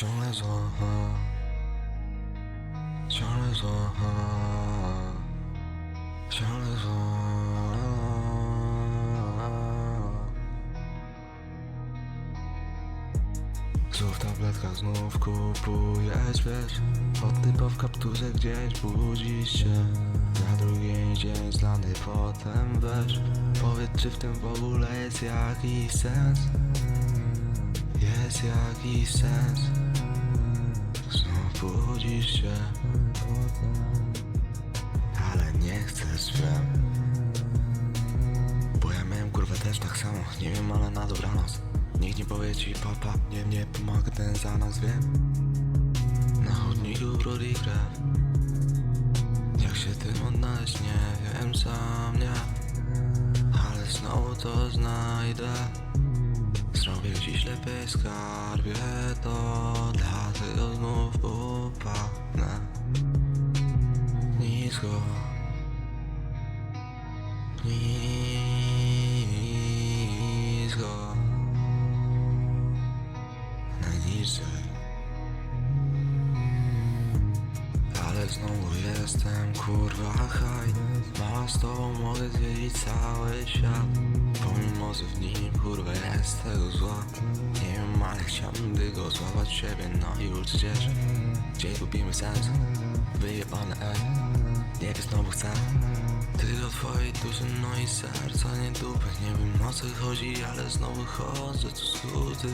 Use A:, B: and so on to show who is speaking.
A: Ciągle zła Ciągle Ciągle Znów tabletka, znów kupujesz, wiesz? Od typa w kapturze gdzieś budzisz się. Na drugi dzień zlany potem weź. Powiedz czy w tym w ogóle jest jakiś sens? Jest jakiś sens budzisz się Ale nie chcesz, wiem. Bo ja miałem kurwę też tak samo. Nie wiem, ale na dobranoc. Nikt nie powie ci papa Nie, nie pomaga ten za nas, wiem. Na chodniku brudzi krew Jak się tym odnaleźć, nie wiem sam, nie Ale znowu to znajdę. Zrobię dziś lepiej skarbie to Dlatego znów upadnę Ale znowu jestem kurwa haj Mała z tobą mogę zwiedzić cały świat. Pomimo, że w nim kurwa jest tego zła. Nie wiem, ale chciałbym tylko złapać siebie. No i już gdzieś Gdzie gubimy sens. Wyjebane ej Wiem, znowu chcę Tylko twojej duszy, no i serca nie dupy Nie wiem o co chodzi, ale znowu chodzę tu skuty.